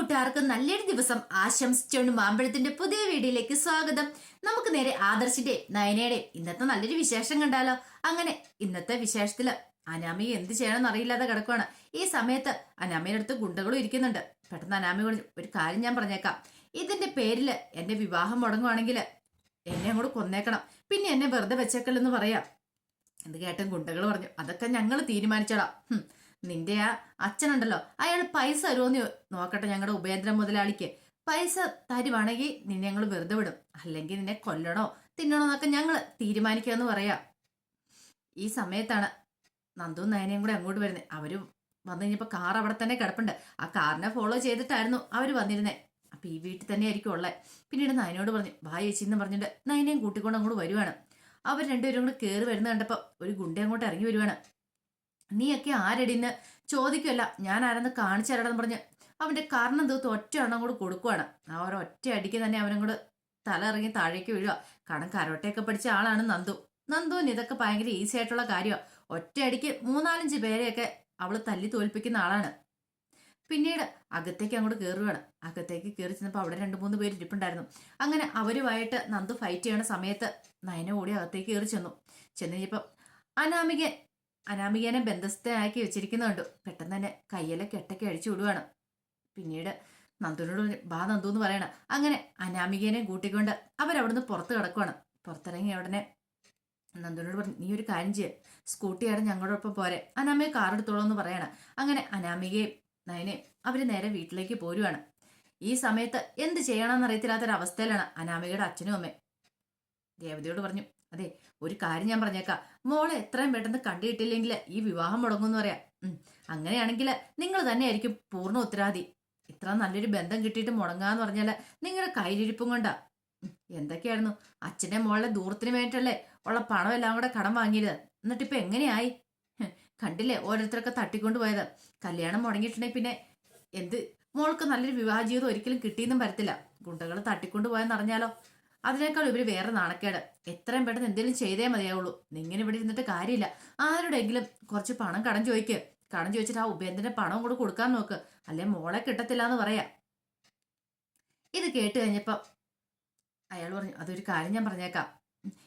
കൂട്ടുകാർക്ക് നല്ലൊരു ദിവസം ആശംസിച്ചുകൊണ്ട് മാമ്പഴത്തിന്റെ പുതിയ വീഡിയോയിലേക്ക് സ്വാഗതം. നമുക്ക് നേരെ ആദർശിന്റെ നയനയുടെ ഇന്നത്തെ നല്ലൊരു വിശേഷം കണ്ടാലോ? അങ്ങനെ ഇന്നത്തെ വിശേഷത്തിൽ അനാമി എന്ത് ചെയ്യണമെന്ന് അറിയില്ലാതെ കിടക്കുവാണ്. ഈ സമയത്ത് അനാമിയുടെ അടുത്ത് ഗുണ്ടകളും ഇരിക്കുന്നുണ്ട്. പെട്ടെന്ന് അനാമി പറഞ്ഞു ഒരു കാര്യം ഞാൻ പറഞ്ഞേക്കാം. ഇതിന്റെ പേരിൽ എന്റെ വിവാഹം മുടങ്ങുവാണെങ്കിൽ എന്നെ അങ്ങോട്ട് കൊന്നേക്കണം. പിന്നെ എന്നെ വെറുതെ വെച്ചേക്കല്ലെന്ന് പറയാം. എന്ത് കേട്ടും ഗുണ്ടകൾ പറഞ്ഞു അതൊക്കെ ഞങ്ങൾ തീരുമാനിച്ചോളാം. ഹും, നിന്റെ ആ അച്ഛനുണ്ടല്ലോ അയാൾ പൈസ തരുമോന്ന് നോക്കട്ടെ ഞങ്ങളുടെ ഉപേന്ദ്ര മുതലാളിക്ക്. പൈസ തരുവാണെങ്കിൽ നിന്നെ ഞങ്ങൾ വെറുതെ വിടും. അല്ലെങ്കിൽ നിന്നെ കൊല്ലണോ തിന്നണോ എന്നൊക്കെ ഞങ്ങൾ തീരുമാനിക്കാന്ന് പറയാം. ഈ സമയത്താണ് നന്ദു നയനയും കൂടെ അങ്ങോട്ട് വരുന്നത് അവർ വന്നു കഴിഞ്ഞപ്പോൾ കാർ അവിടെ തന്നെ കിടപ്പുണ്ട്. ആ കാറിനെ ഫോളോ ചെയ്തിട്ടായിരുന്നു അവർ വന്നിരുന്നത് അപ്പൊ ഈ വീട്ടിൽ തന്നെ ആയിരിക്കും ഉള്ളത് പിന്നീട് നയനോട് പറഞ്ഞു വാ ചേച്ചി എന്ന് പറഞ്ഞിട്ട് നയനയും കൂട്ടിക്കൊണ്ട് അങ്ങോട്ട് വരുവാണ്. അവർ രണ്ടുപേരും കൂടെ കയറി വരുന്ന കണ്ടപ്പോൾ ഒരു ഗുണ്ട അങ്ങോട്ട് ഇറങ്ങി വരുവാണ്. നീയൊക്കെ ആരടിന്ന് ചോദിക്കുമല്ല ഞാൻ ആരെന്ന് കാണിച്ചു തരണമെന്ന് പറഞ്ഞ് അവന്റെ കാരണം തീർത്ത് ഒറ്റ എണ്ണം കൂടെ കൊടുക്കുവാണ്. ഒരു ഒറ്റ അടിക്ക് തന്നെ അവനും കൂടെ തല ഇറങ്ങി താഴേക്ക് വീഴുക കാരണം കരോട്ടയൊക്കെ പഠിച്ച ആളാണ് നന്ദു. നന്ദുവിന് ഇതൊക്കെ ഭയങ്കര ഈസി ആയിട്ടുള്ള കാര്യമാണ് ഒറ്റ അടിക്ക് മൂന്നാലഞ്ച് പേരെയൊക്കെ അവൾ തല്ലി തോൽപ്പിക്കുന്ന ആളാണ്. പിന്നീട് അകത്തേക്ക് അങ്ങോട്ട് കയറുകയാണ് അകത്തേക്ക് കയറി ചെന്നപ്പോൾ അവിടെ രണ്ട് മൂന്ന് പേര് ഇരിപ്പുണ്ടായിരുന്നു. അങ്ങനെ അവരുമായിട്ട് നന്ദു ഫൈറ്റ് ചെയ്യണ സമയത്ത് നയന ഓടി അകത്തേക്ക് കയറി ചെന്നു. ചെന്ന് കഴിഞ്ഞപ്പം അനാമിക അനാമികനെ ബന്ധസ്ഥയാക്കി വെച്ചിരിക്കുന്നുണ്ട്. പെട്ടെന്ന് തന്നെ കയ്യിലെ കെട്ടൊക്കെ അഴിച്ചു വിടുവാണ്. പിന്നീട് നന്ദുനോട് ബാ നന്ദു എന്ന് പറയണം. അങ്ങനെ അനാമികേനെ കൂട്ടിക്കൊണ്ട് അവരവിടുന്ന് പുറത്ത് കിടക്കുവാണ്. പുറത്തിറങ്ങി ഉടനെ നന്ദുനോട് പറഞ്ഞു നീ ഒരു കാര്യം ചെയ്യ. സ്കൂട്ടിയാണ് ഞങ്ങളുടെ ഒപ്പം പോരെ. അനാമിക കാർ എടുത്തോളൂ എന്ന് പറയണം. അങ്ങനെ അനാമികയും നയനെ അവർ നേരെ വീട്ടിലേക്ക് പോരുവാണ്. ഈ സമയത്ത് എന്ത് ചെയ്യണമെന്ന് അറിയത്തില്ലാത്തൊരവസ്ഥയിലാണ് അനാമികയുടെ അച്ഛനും അമ്മയും. ദേവതയോട് പറഞ്ഞു അതെ ഒരു കാര്യം ഞാൻ പറഞ്ഞേക്കാം. മോളെ എത്രയും പെട്ടെന്ന് കണ്ടിട്ടില്ലെങ്കിൽ ഈ വിവാഹം മുടങ്ങുമെന്ന് പറയാം. ഉം, അങ്ങനെയാണെങ്കിൽ നിങ്ങൾ തന്നെ ആയിരിക്കും പൂർണ ഉത്തരവാദി ഇത്ര നല്ലൊരു ബന്ധം കിട്ടിയിട്ട് മുടങ്ങാന്ന് പറഞ്ഞാൽ നിങ്ങളുടെ കയ്യിലിരിപ്പും കൊണ്ടാ. എന്തൊക്കെയായിരുന്നു? അച്ഛനെ മോളെ ദൂരത്തിന് വേണ്ടിട്ടല്ലേ ഉള്ള പണം എല്ലാം കൂടെ കടം വാങ്ങിയത്. എന്നിട്ട് ഇപ്പൊ എങ്ങനെയായി കണ്ടില്ലേ ഓരോരുത്തരൊക്കെ തട്ടിക്കൊണ്ട് പോയത്. കല്യാണം മുടങ്ങിയിട്ടുണ്ടെങ്കിൽ പിന്നെ എന്ത്? മോൾക്ക് നല്ലൊരു വിവാഹ ജീവിതം ഒരിക്കലും കിട്ടിയെന്നും വരത്തില്ല. ഗുണ്ടകൾ തട്ടിക്കൊണ്ട് പോയെന്ന് അറിഞ്ഞാലോ അതിനേക്കാൾ ഇവർ വേറെ നാണക്കേട്. എത്രയും പെട്ടെന്ന് എന്തെങ്കിലും ചെയ്തേ മതിയാവുള്ളൂ. നിങ്ങനെ ഇവിടെ ഇരുന്നിട്ട് കാര്യമില്ല. ആരുടെയെങ്കിലും കുറച്ച് പണം കടം ചോദിക്ക്. കടം ചോദിച്ചിട്ട് ആ ഉപേന്ദ്രന്റെ പണം കൂടെ കൊടുക്കാൻ നോക്ക്. അല്ലെ മോളെ കിട്ടത്തില്ല എന്ന് പറയാ. ഇത് കേട്ട് കഴിഞ്ഞപ്പോ അയാൾ പറഞ്ഞു അതൊരു കാര്യം ഞാൻ പറഞ്ഞേക്കാം.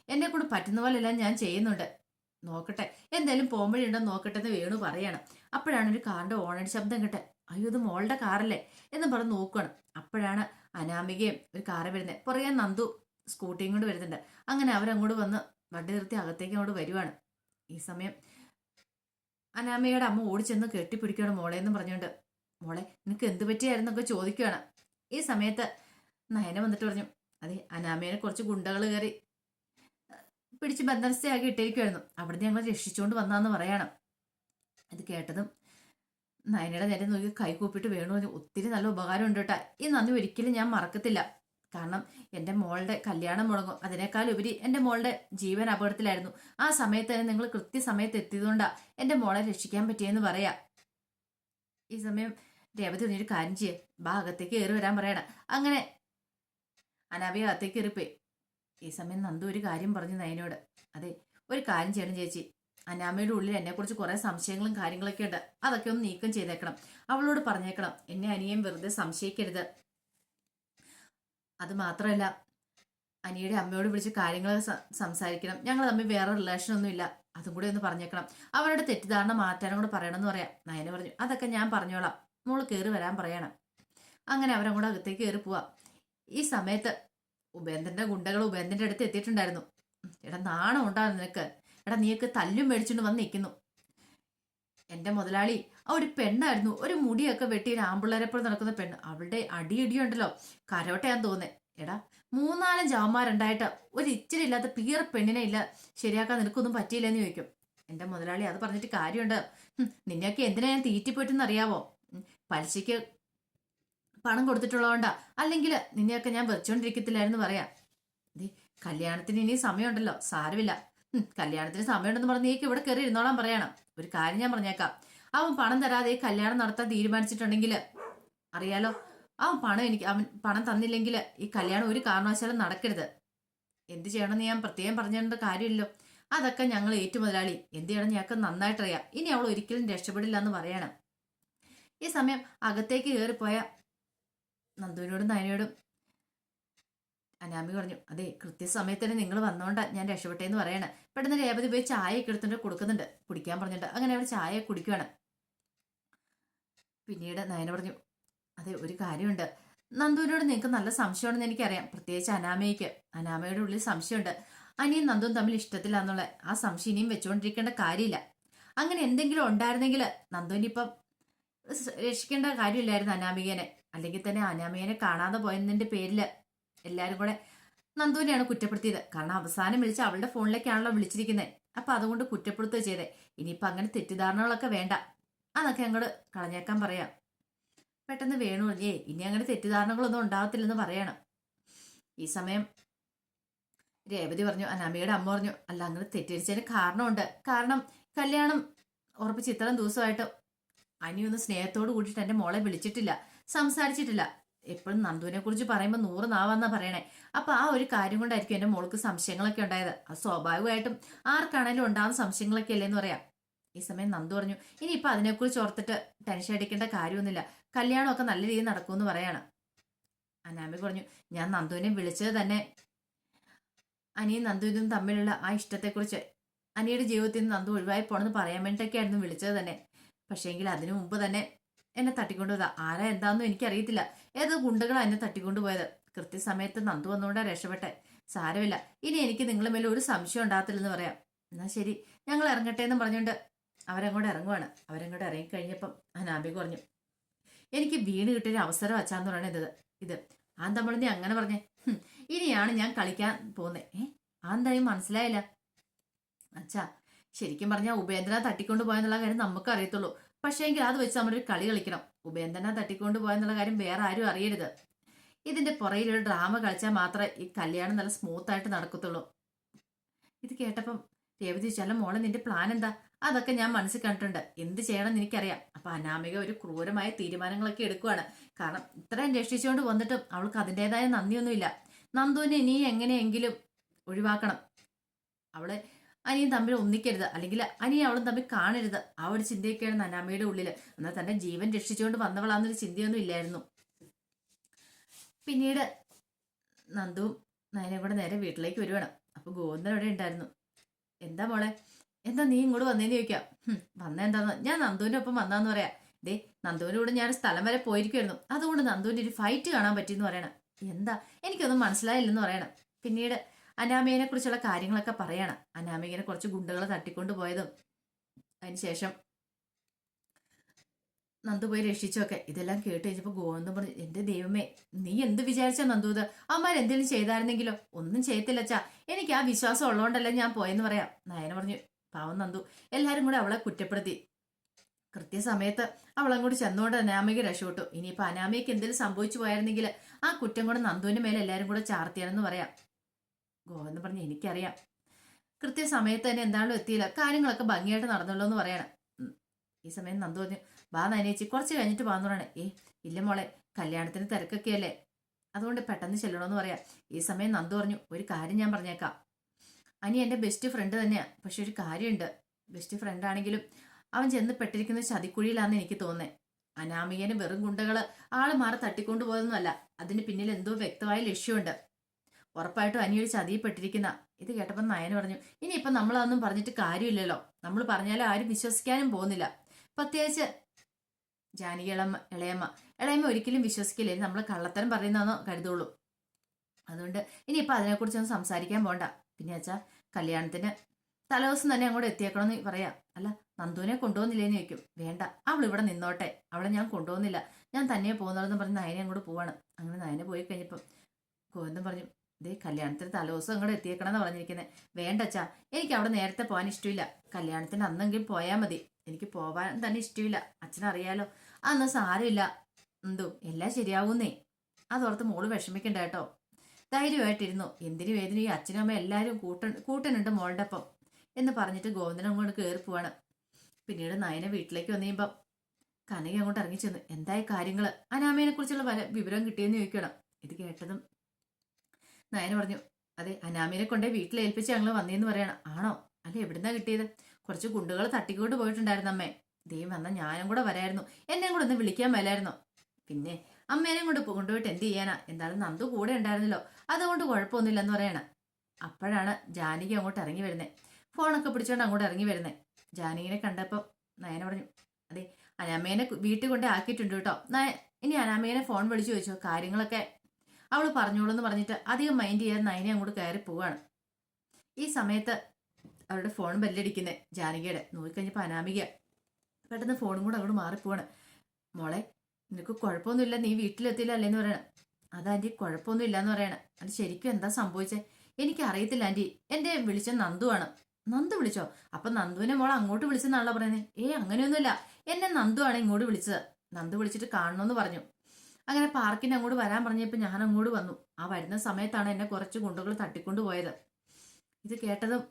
എന്നെ കൂടെ പറ്റുന്ന പോലെല്ലാം ഞാൻ ചെയ്യുന്നുണ്ട്. നോക്കട്ടെ. എന്തായാലും പോകുമ്പോഴുണ്ടോ നോക്കട്ടെ എന്ന് വേണു പറയണം. അപ്പോഴാണ് ഒരു കാറിന്റെ ഓണടി ശബ്ദം കിട്ടെ അയ്യോ ഇത് മോളുടെ കാറല്ലേ? എന്ന് പറഞ്ഞ് നോക്കുകയാണ് അപ്പോഴാണ് അനാമികയും ഒരു കാറ് വരുന്നത്. പുറകെ നന്ദു സ്കൂട്ടിയും കൊണ്ട് വരുന്നുണ്ട്. അങ്ങനെ അവരങ്ങോട്ട് വന്ന് വണ്ടി നിർത്തി അകത്തേക്ക് അങ്ങോട്ട് വരുവാണ്. ഈ സമയം അനാമയുടെ അമ്മ ഓടിച്ചെന്ന് കെട്ടിപ്പിടിക്കുകയാണ് മോളെ എന്ന് പറഞ്ഞുകൊണ്ട് മോളെ നിനക്ക് എന്ത് പറ്റിയായിരുന്നൊക്കെ ചോദിക്കുകയാണ്. ഈ സമയത്ത് നയന വന്നിട്ട് പറഞ്ഞു അതെ അനാമയെ കുറച്ച് ഗുണ്ടകൾ കയറി പിടിച്ച് ബന്ധനസ്ഥയാക്കി ഇട്ടിരിക്കുമായിരുന്നു അവിടുന്ന് ഞങ്ങൾ രക്ഷിച്ചുകൊണ്ട് വന്നാന്ന് പറയണം. അത് കേട്ടതും നയനയുടെ നേരെ നോക്കി കൈകൂപ്പിട്ട് വേണു ഒത്തിരി നല്ല ഉപകാരം ഉണ്ട് കേട്ടാ. ഈ നന്ദി ഒരിക്കലും ഞാൻ മറക്കത്തില്ല. കാരണം എന്റെ മോളുടെ കല്യാണം മുടങ്ങും. അതിനേക്കാൾ ഉപരി എന്റെ മോളുടെ ജീവൻ അപകടത്തിലായിരുന്നു. ആ സമയത്ത് തന്നെ നിങ്ങൾ കൃത്യസമയത്ത് എത്തിയതുകൊണ്ടാ എന്റെ മോളെ രക്ഷിക്കാൻ പറ്റിയെന്ന് പറയാ. ഈ സമയം രേവതി ഒരു കാര്യം ചെയ്യേ. ബാ അകത്തേക്ക് കയറി വരാൻ പറയണം അങ്ങനെ അനാവിയ അകത്തേക്ക് കയറിപ്പോയി. ഈ സമയം നന്ദു ഒരു കാര്യം പറഞ്ഞു നയനോട്. അതെ ഒരു കാര്യം ചെയ്യണം ചേച്ചി. അനാമയുടെ ഉള്ളിൽ എന്നെക്കുറിച്ച് കുറേ സംശയങ്ങളും കാര്യങ്ങളൊക്കെ ഉണ്ട് അതൊക്കെ ഒന്ന് നീക്കം ചെയ്തേക്കണം. അവളോട് പറഞ്ഞേക്കണം. എന്നെ അനിയൻ വെറുതെ സംശയിക്കരുത്. അത് മാത്രമല്ല അനിയുടെ അമ്മയോട് വിളിച്ച് കാര്യങ്ങൾ സംസാരിക്കണം. ഞങ്ങൾ തമ്മിൽ വേറെ റിലേഷൻ ഒന്നും ഇല്ല. അതും കൂടി ഒന്ന് പറഞ്ഞേക്കണം. അവരുടെ തെറ്റിദ്ധാരണ മാറ്റാനും കൂടെ പറയണമെന്ന് പറയാം. നയന പറഞ്ഞു അതൊക്കെ ഞാൻ പറഞ്ഞോളാം. മോൾ കയറി വരാൻ പറയണം. അങ്ങനെ അവരങ്ങോട്ട് അകത്തേക്ക് കയറി പോവാം. ഈ സമയത്ത് ഉപേന്ദ്രന്റെ ഗുണ്ടകൾ ഉപേന്ദ്രന്റെ അടുത്ത് എത്തിയിട്ടുണ്ടായിരുന്നു. എടാ നാണം ഉണ്ടാകും നിനക്ക്. എടാ നീയൊക്കെ തല്ലും മേടിച്ചുകൊണ്ട് വന്ന് നിൽക്കുന്നു എന്റെ മുതലാളി ആ ഒരു പെണ്ണായിരുന്നു. ഒരു മുടിയൊക്കെ വെട്ടി ഒരു ആമ്പിള്ളേരെ പോലെ നടക്കുന്ന പെണ്ണ്. അവളുടെ അടിയടിയുണ്ടല്ലോ കരോട്ടയാന്ന് തോന്നേ എടാ മൂന്നാലും ജാവന്മാരുണ്ടായിട്ട് ഒരു ഇച്ചിരി ഇല്ലാത്ത പിയർ പെണ്ണിനെ ഇല്ല. ശരിയാക്കാൻ നിനക്കൊന്നും പറ്റിയില്ലെന്ന് ചോദിക്കും. എന്റെ മുതലാളി അത് പറഞ്ഞിട്ട് കാര്യമുണ്ട്. നിന്നെയൊക്കെ എന്തിനാ ഞാൻ തീറ്റിപ്പോയിട്ടെന്ന് അറിയാവോ? പലിശയ്ക്ക് പണം കൊടുത്തിട്ടുള്ളതുകൊണ്ടാ. അല്ലെങ്കിൽ നിന്നെയൊക്കെ ഞാൻ വെച്ചുകൊണ്ടിരിക്കത്തില്ലായിരുന്നു പറയാം. കല്യാണത്തിന് ഇനി സമയമുണ്ടല്ലോ. സാരമില്ല. കല്യാണത്തിന് സമയമുണ്ടെന്ന് പറഞ്ഞ് നീക്ക് ഇവിടെ കയറി ഇരുന്നോളാൻ പറയണം. ഒരു കാര്യം ഞാൻ പറഞ്ഞേക്കാം. അവൻ പണം തരാതെ കല്യാണം നടത്താൻ തീരുമാനിച്ചിട്ടുണ്ടെങ്കിൽ അറിയാലോ? അവൻ പണം എനിക്ക് അവൻ പണം തന്നില്ലെങ്കിൽ ഈ കല്യാണം ഒരു കാരണവശാലും നടക്കരുത്. എന്ത് ചെയ്യണമെന്ന് ഞാൻ പ്രത്യേകം പറഞ്ഞിട്ട് കാര്യമില്ലല്ലോ. അതൊക്കെ ഞങ്ങൾ ഏറ്റുമുതലാളി. എന്ത് ചെയ്യണം ഞങ്ങൾക്ക് നന്നായിട്ടറിയാം. ഇനി അവൾ ഒരിക്കലും രക്ഷപ്പെടില്ല എന്ന് പറയണം. ഈ സമയം അകത്തേക്ക് കയറിപ്പോയ നന്ദുവിനോടും നയനയോടും അനാമി പറഞ്ഞു അതെ കൃത്യസമയത്തിന് നിങ്ങൾ വന്നോണ്ട ഞാൻ രക്ഷപ്പെട്ടേന്ന് പറയണം. പെട്ടെന്ന് രേവതി പോയി ചായയൊക്കെ എടുത്തിട്ട് കൊടുക്കുന്നുണ്ട്. കുടിക്കാൻ പറഞ്ഞിട്ട്. അങ്ങനെ അവൾ ചായ കുടിക്കുകയാണ് പിന്നീട് നയന പറഞ്ഞു അതെ ഒരു കാര്യമുണ്ട്. നന്ദുവിനോട് നിങ്ങൾക്ക് നല്ല സംശയമാണെന്ന് എനിക്കറിയാം. പ്രത്യേകിച്ച് അനാമയ്ക്ക്. അനാമയുടെ ഉള്ളിൽ സംശയമുണ്ട്. അനിയും നന്ദുവും തമ്മിൽ ഇഷ്ടത്തില്ലാന്നുള്ള ആ സംശയം ഇനിയും വെച്ചുകൊണ്ടിരിക്കേണ്ട കാര്യമില്ല. അങ്ങനെ എന്തെങ്കിലും ഉണ്ടായിരുന്നെങ്കിൽ നന്ദുവിനിപ്പം രക്ഷിക്കേണ്ട കാര്യമില്ലായിരുന്നു അനാമികേനെ. അല്ലെങ്കിൽ തന്നെ അനാമികനെ കാണാതെ പോയതിന്റെ പേരിൽ എല്ലാവരും കൂടെ നന്ദുവിനെയാണ് കുറ്റപ്പെടുത്തിയത്. കാരണം അവസാനം വിളിച്ച് അവളുടെ ഫോണിലേക്കാണല്ലോ വിളിച്ചിരിക്കുന്നത് അപ്പൊ അതുകൊണ്ട് കുറ്റപ്പെടുത്തുക ചെയ്തേ. ഇനിയിപ്പോ അങ്ങനെ തെറ്റിദ്ധാരണകളൊക്കെ വേണ്ട. അതൊക്കെ അങ്ങോട്ട് കളഞ്ഞേക്കാൻ പറയാം. പെട്ടെന്ന് വേണു ഏ ഇനി അങ്ങനെ തെറ്റിദ്ധാരണകളൊന്നും ഉണ്ടാവത്തില്ലെന്ന് പറയണം. ഈ സമയം രേവതി പറഞ്ഞു അനാമികയുടെ അമ്മ പറഞ്ഞു അല്ല അങ്ങനെ തെറ്റിദ്ധരിച്ചതിന് കാരണമുണ്ട്. കാരണം കല്യാണം ഉറപ്പിച്ച് ഇത്രയും ദിവസമായിട്ട് അനിയൊന്നും സ്നേഹത്തോട് കൂടിയിട്ട് എന്റെ മോളെ വിളിച്ചിട്ടില്ല സംസാരിച്ചിട്ടില്ല. എപ്പോഴും നന്ദുവിനെ കുറിച്ച് പറയുമ്പോൾ നൂറ് നാവാന്നാ പറയണേ. അപ്പൊ ആ ഒരു കാര്യം കൊണ്ടായിരിക്കും എന്റെ മോൾക്ക് സംശയങ്ങളൊക്കെ ഉണ്ടായത്. സ്വാഭാവികമായിട്ടും ആർക്കാണേലും ഉണ്ടാകുന്ന സംശയങ്ങളൊക്കെ അല്ലേന്ന് പറയാം. ഈ സമയം നന്ദു പറഞ്ഞു ഇനിയിപ്പൊ അതിനെക്കുറിച്ച് ഓർത്തിട്ട് ടെൻഷൻ അടിക്കേണ്ട കാര്യമൊന്നുമില്ല. കല്യാണമൊക്കെ നല്ല രീതിയിൽ നടക്കുമെന്ന് പറയാണ്. അനാമി പറഞ്ഞു ഞാൻ നന്ദുവിനെ വിളിച്ചത് തന്നെ അനിയും നന്ദുവിനും തമ്മിലുള്ള ആ ഇഷ്ടത്തെക്കുറിച്ച്. അനിയുടെ ജീവിതത്തിൽ നിന്ന് നന്ദു ഒഴിവായി പോണെന്ന് പറയാൻ വേണ്ടിയിട്ടൊക്കെയായിരുന്നു വിളിച്ചത് തന്നെ. പക്ഷേങ്കിൽ അതിനു മുമ്പ് തന്നെ എന്നെ തട്ടിക്കൊണ്ടുപോയതാ ആരാ എന്താണെന്നും എനിക്കറിയത്തില്ല. ഏതോ ഗുണ്ടകളാണ് എന്നെ തട്ടിക്കൊണ്ടുപോയത് കൃത്യസമയത്ത് നന്ദു വന്നുകൊണ്ടാ രക്ഷപ്പെട്ടെ. സാരമില്ല. ഇനി എനിക്ക് നിങ്ങളെ മേലെ ഒരു സംശയം ഉണ്ടാകത്തില്ലെന്ന് പറയാം. എന്നാ ശരി. ഞങ്ങൾ ഇറങ്ങട്ടെ എന്ന് പറഞ്ഞുകൊണ്ട് അവരങ്ങോട്ട് ഇറങ്ങുവാണ്. അവരങ്ങോട്ട് ഇറങ്ങിക്കഴിഞ്ഞപ്പം അനാബി പറഞ്ഞു എനിക്ക് വീണ് കിട്ടിയൊരു അവസരം വച്ചാന്ന് പറയണത് ഇത് ഇത്. തമ്മിൽ നീ അങ്ങനെ പറഞ്ഞേ. ഇനിയാണ് ഞാൻ കളിക്കാൻ പോകുന്നത് ഏ ആ എന്തായാലും മനസ്സിലായില്ല? അച്ഛാ ശരിക്കും പറഞ്ഞാൽ ഉപേന്ദ്രനെ തട്ടിക്കൊണ്ട് പോയെന്നുള്ള കാര്യം നമുക്ക് അറിയത്തുള്ളൂ. പക്ഷേ എങ്കിൽ അത് വെച്ച് നമ്മളൊരു കളി കളിക്കണം. ഉപേന്ദ്രനെ തട്ടിക്കൊണ്ട് പോയെന്നുള്ള കാര്യം വേറെ ആരും അറിയരുത്. ഇതിന്റെ പുറയിലൊരു ഡ്രാമ കളിച്ചാൽ മാത്രമേ ഈ കല്യാണം നല്ല സ്മൂത്ത് ആയിട്ട് നടക്കത്തുള്ളൂ. ഇത് കേട്ടപ്പം രേവതി ചോദിച്ചാലും മോളെ നിന്റെ പ്ലാൻ എന്താ? അതൊക്കെ ഞാൻ മനസ്സിൽ കണ്ടിട്ടുണ്ട്. എന്ത് ചെയ്യണമെന്ന് എനിക്കറിയാം. അപ്പൊ അനാമിക ഒരു ക്രൂരമായ തീരുമാനങ്ങളൊക്കെ എടുക്കുവാണ്. കാരണം ഇത്രയും രക്ഷിച്ചുകൊണ്ട് വന്നിട്ടും അവൾക്ക് അതിന്റെതായ നന്ദിയൊന്നുമില്ല. നന്ദുവിനെ ഇനി എങ്ങനെയെങ്കിലും ഒഴിവാക്കണം. അവളെ അനിയും തമ്മിൽ ഒന്നിക്കരുത്. അല്ലെങ്കിൽ അനിയും അവളും തമ്മിൽ കാണരുത്. ആ ഒരു ചിന്തയൊക്കെയാണ് അനാമയുടെ ഉള്ളിൽ എന്നാൽ തന്റെ ജീവൻ രക്ഷിച്ചുകൊണ്ട് വന്നവളാന്നൊരു ചിന്തയൊന്നും ഇല്ലായിരുന്നു. പിന്നീട് നന്ദുവും നയനയും കൂടെ നേരെ വീട്ടിലേക്ക് വരുവാണ്. അപ്പൊ ഗോവിന്ദൻ അവിടെ ഉണ്ടായിരുന്നു. എന്താ മോളെ? എന്താ നീ ഇങ്ങോട്ട് വന്നേന്ന് ചോദിക്കാം? "ഹും, വന്നെന്താന്ന് ഞാൻ നന്ദുവിന്റെ ഒപ്പം വന്നാന്ന് പറയാ. ദേ നന്ദുവിന്റെ കൂടെ ഞാൻ സ്ഥലം വരെ പോയിരിക്കുമായിരുന്നു അതുകൊണ്ട് നന്ദുവിന്റെ ഒരു ഫൈറ്റ് കാണാൻ പറ്റിയെന്ന് പറയണം. എന്താ? എനിക്കൊന്നും മനസ്സിലായില്ലെന്ന് പറയണം. പിന്നീട് അനാമികനെ കുറിച്ചുള്ള കാര്യങ്ങളൊക്കെ പറയണം. അനാമികനെ കുറച്ച് ഗുണ്ടകളെ തട്ടിക്കൊണ്ട് പോയതും അതിനുശേഷം നന്ദു പോയി രക്ഷിച്ചൊക്കെ ഇതെല്ലാം കേട്ട് കഴിഞ്ഞപ്പോൾ ഗോവിന്ദൻ പറഞ്ഞു എന്റെ ദൈവമേ നീ എന്ത് വിചാരിച്ച നന്ദു ഇത്? എന്തെങ്കിലും ചെയ്തായിരുന്നെങ്കിലോ? ഒന്നും ചെയ്യത്തില്ലച്ചാ എനിക്ക് ആ വിശ്വാസം ഉള്ളതുകൊണ്ടല്ലേ ഞാൻ പോയെന്ന് പറയാം. നയന പറഞ്ഞു പാവം നന്ദു. എല്ലാരും കൂടെ അവളെ കുറ്റപ്പെടുത്തി. കൃത്യസമയത്ത് അവളങ്ങോട്ട് ചെന്നുകൊണ്ട് അനാമിക രക്ഷപ്പെട്ടു. ഇനിയിപ്പോ അനാമയ്ക്ക് എന്തെങ്കിലും സംഭവിച്ചു പോയായിരുന്നെങ്കിൽ ആ കുറ്റം കൂടെ നന്ദുവിന്റെ മേലെ എല്ലാരും കൂടെ ചാർത്തിയാണെന്ന് പറയാം. ഗോവെന്ന് പറഞ്ഞ് എനിക്കറിയാം. കൃത്യസമയത്ത് തന്നെ എന്താണല്ലോ എത്തിയില്ല. കാര്യങ്ങളൊക്കെ ഭംഗിയായിട്ട് നടന്നല്ലോ എന്ന് പറയണം. ഈ സമയം നന്ദു പറഞ്ഞു വാ നനേച്ചി കുറച്ച് കഴിഞ്ഞിട്ട് വാന്ന് പറയണേ. ഏ ഇല്ല മോളെ കല്യാണത്തിന് തിരക്കൊക്കെയല്ലേ. അതുകൊണ്ട് പെട്ടെന്ന് ചെല്ലണമെന്ന് പറയാം. ഈ സമയം നന്ദു പറഞ്ഞു ഒരു കാര്യം ഞാൻ പറഞ്ഞേക്കാം. അനി എന്റെ ബെസ്റ്റ് ഫ്രണ്ട് തന്നെയാണ് പക്ഷെ ഒരു കാര്യമുണ്ട് ബെസ്റ്റ് ഫ്രണ്ട് ആണെങ്കിലും അവൻ ചെന്ന് പെട്ടിരിക്കുന്ന ചതിക്കുഴിയിലാണെന്ന് എനിക്ക് തോന്നേ അനാമികന് വെറും ഗുണ്ടകൾ ആൾ മാറി തട്ടിക്കൊണ്ടു പോയതൊന്നുമല്ല. അതിന് പിന്നിൽ എന്തോ വ്യക്തമായ ലക്ഷ്യമുണ്ട്. ഉറപ്പായിട്ടും അനിയൊരു ചതിയിൽപ്പെട്ടിരിക്കുന്ന ഇത് കേട്ടപ്പോൾ നയന് പറഞ്ഞു ഇനിയിപ്പം നമ്മളതൊന്നും പറഞ്ഞിട്ട് കാര്യമില്ലല്ലോ. നമ്മൾ പറഞ്ഞാലും ആരും വിശ്വസിക്കാനും പോകുന്നില്ല. പ്രത്യേകിച്ച് ജാനകി ഇളമ്മ ഇളയമ്മ. ഇളയമ്മ ഒരിക്കലും വിശ്വസിക്കില്ലേ? നമ്മൾ കള്ളത്തരം പറയുന്നതെന്നോ കരുതുള്ളൂ. അതുകൊണ്ട് ഇനിയിപ്പോൾ അതിനെക്കുറിച്ചൊന്നും സംസാരിക്കാൻ പോണ്ട. പിന്നെ വെച്ചാ കല്യാണത്തിന് തലേദിവസം തന്നെ അങ്ങോട്ട് എത്തിയേക്കണമെന്ന് പറയാം. അല്ല നന്ദുവിനെ കൊണ്ടുപോകുന്നില്ലേന്ന് ചോദിക്കും. വേണ്ട അവൾ ഇവിടെ നിന്നോട്ടെ. അവളെ ഞാൻ കൊണ്ടുപോകുന്നില്ല ഞാൻ തന്നെ പോകുന്നതെന്ന് പറഞ്ഞ് നയനെ അങ്ങോട്ട് പോവാണ്. അങ്ങനെ നയനെ പോയി കഴിഞ്ഞപ്പം ഗോവിന്ദൻ പറഞ്ഞു ദേ കല്യാണത്തിന് തലേദിവസം അങ്ങോട്ട് എത്തിയേക്കണമെന്ന് പറഞ്ഞിരിക്കുന്നത് വേണ്ടച്ചാ എനിക്ക് അവിടെ നേരത്തെ പോകാൻ ഇഷ്ടമില്ല കല്യാണത്തിന് അന്നെങ്കിലും പോയാൽ മതി. എനിക്ക് പോവാൻ തന്നെ ഇഷ്ടമില്ല അച്ഛനറിയാലോ. അന്ന് സാരമില്ല. എന്തോ എല്ലാം ശരിയാവുന്നേ. അതോർത്ത് മോൾ വിഷമിക്കണ്ട കേട്ടോ. ധൈര്യമായിട്ടിരുന്നു. എന്തിനു വേദന ഈ അച്ഛനും എല്ലാവരും കൂട്ട കൂട്ടനുണ്ട് മോളുടെ ഒപ്പം എന്ന് പറഞ്ഞിട്ട് ഗോവിന്ദൻ അങ്ങോട്ട് കയറി പോവാണ്. പിന്നീട് നയന വീട്ടിലേക്ക് വന്നു കഴിയുമ്പം കനക അങ്ങോട്ട് ഇറങ്ങി ചെന്നു എന്തായ കാര്യങ്ങൾ അനാമയെ കുറിച്ചുള്ള വിവരം കിട്ടിയെന്ന് ചോദിക്കണം ഇത് കേട്ടതും നയന പറഞ്ഞു അതെ അനാമിനെ കൊണ്ടേ വീട്ടിൽ ഏൽപ്പിച്ച് ഞങ്ങൾ വന്നേന്ന് പറയണം. ആണോ? അല്ല എവിടുന്നാ കിട്ടിയത്? കുറച്ച് കുണ്ടുകൾ തട്ടിക്കൊണ്ട് പോയിട്ടുണ്ടായിരുന്നു അമ്മേ. ദൈവം വന്നാൽ ഞാനും കൂടെ വരായിരുന്നു. എന്നെയും കൂടെ ഒന്ന് വിളിക്കാൻ മേലായിരുന്നു. പിന്നെ അമ്മേനെയും കൊണ്ട് കൊണ്ടുപോയിട്ട് എന്ത് ചെയ്യാനാ? എന്തായാലും നന്ദു കൂടെ ഉണ്ടായിരുന്നല്ലോ. അതുകൊണ്ട് കുഴപ്പമൊന്നുമില്ലെന്ന് പറയണ. അപ്പോഴാണ് ജാനകി അങ്ങോട്ട് ഇറങ്ങി വരുന്നത് ഫോണൊക്കെ പിടിച്ചോണ്ട് അങ്ങോട്ട് ഇറങ്ങി വരുന്നത് ജാനകിനെ കണ്ടപ്പോൾ നയന പറഞ്ഞു അതെ അനാമേനെ വീട്ടിൽ കൊണ്ടേ ആക്കിയിട്ടുണ്ട് കേട്ടോ. നയ- ഇനി അനാമേനെ ഫോൺ വിളിച്ചു ചോദിച്ചോ കാര്യങ്ങളൊക്കെ. അവൾ പറഞ്ഞോളൂ എന്ന് പറഞ്ഞിട്ട് അധികം മൈൻഡ് ചെയ്യാതെ നയനെ അങ്ങോട്ട് കയറി പോവാണ്. ഈ സമയത്ത് അവരുടെ ഫോൺ ബെല്ലടിക്കുന്നത് ജാനകിയുടെ. നോക്കിക്കഴിഞ്ഞപ്പോൾ അനാമിക പെട്ടെന്ന് ഫോണും കൂടെ അങ്ങോട്ട് മാറിപ്പോവാണ്. മോളെ നിനക്ക് കുഴപ്പമൊന്നുമില്ല നീ വീട്ടിലെത്തിയില്ല അല്ലേന്ന് പറയണം. അത് ആന്റി കുഴപ്പമൊന്നും ഇല്ലാന്ന് പറയണ. അത് ശരിക്കും എന്താ സംഭവിച്ചത് എനിക്ക് അറിയത്തില്ല ആന്റി. എന്റെ വിളിച്ച നന്ദുവാണ് നന്ദു വിളിച്ചോ? അപ്പൊ നന്ദുവിനെ മോൾ അങ്ങോട്ട് വിളിച്ചെന്നാണല്ലോ പറയുന്നത് ഏ അങ്ങനെയൊന്നുമില്ല. എന്നെ നന്ദുവാണ് ഇങ്ങോട്ട് വിളിച്ചത്. നന്ദു വിളിച്ചിട്ട് കാണണമെന്ന് പറഞ്ഞു. അങ്ങനെ പാർക്കിന് അങ്ങോട്ട് വരാൻ പറഞ്ഞപ്പോൾ ഞാൻ അങ്ങോട്ട് വന്നു. ആ വരുന്ന സമയത്താണ് എന്നെ കുറച്ച് ഗുണ്ടകൾ തട്ടിക്കൊണ്ട് പോയത്. ഇത് കേട്ടതും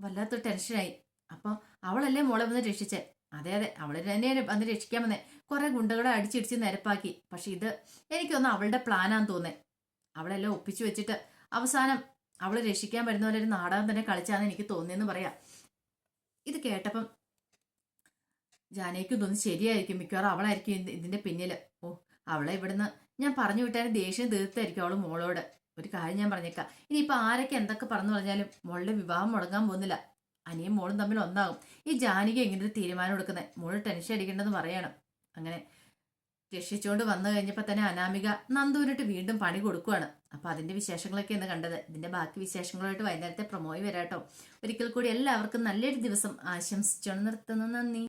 വല്ലാത്തൊരു ടെൻഷനായി അപ്പോൾ അവളല്ലേ മോളെ വന്ന് രക്ഷിച്ചേ? അതെ അതെ. അവളെ തന്നെ വന്ന് രക്ഷിക്കാൻ വന്നേ. കുറെ ഗുണ്ടകളെ അടിച്ചിടിച്ച് നിരപ്പാക്കി. പക്ഷെ ഇത് എനിക്കൊന്ന് അവളുടെ പ്ലാനാന്ന് തോന്നേ. അവളെല്ലാം ഒപ്പിച്ചു വെച്ചിട്ട് അവസാനം അവളെ രക്ഷിക്കാൻ വരുന്ന പോലെ ഒരു നാടകം തന്നെ കളിച്ചാന്ന് എനിക്ക് തോന്നിയെന്ന് പറയാം. ഇത് കേട്ടപ്പം ജാനേക്കും തോന്നി ശരിയായിരിക്കും. മിക്കവാറും അവളായിരിക്കും ഇതിന്റെ പിന്നിൽ ഓ അവളെ ഇവിടുന്ന് ഞാൻ പറഞ്ഞു വിട്ടാലും ദേഷ്യം തീർത്തായിരിക്കും അവൾ മോളോട്. ഒരു കാര്യം ഞാൻ പറഞ്ഞേക്കാം. ഇനിയിപ്പോൾ ആരൊക്കെ എന്തൊക്കെ പറഞ്ഞു പറഞ്ഞാലും മോളുടെ വിവാഹം മുടങ്ങാൻ പോകുന്നില്ല. അനിയും മോളും തമ്മിൽ ഒന്നാകും. ഈ ജാനകി എങ്ങനെ ഒരു തീരുമാനം എടുക്കുന്നത് മോൾ ടെൻഷൻ അടിക്കേണ്ടെന്ന് പറയണം. അങ്ങനെ രക്ഷിച്ചുകൊണ്ട് വന്നു കഴിഞ്ഞപ്പോൾ തന്നെ അനാമിക നന്ദുവിനിട്ട് വീണ്ടും പണി കൊടുക്കുവാണ്. അപ്പോൾ അതിന്റെ വിശേഷങ്ങളൊക്കെ ഇന്ന് കണ്ടത്. ഇതിന്റെ ബാക്കി വിശേഷങ്ങളുമായിട്ട് വൈകുന്നേരത്തെ പ്രൊമോയി വരാട്ടോ. ഒരിക്കൽ കൂടി എല്ലാവർക്കും നല്ലൊരു ദിവസം ആശംസിച്ചുകൊണ്ട് നിർത്തുന്നു. നന്ദി.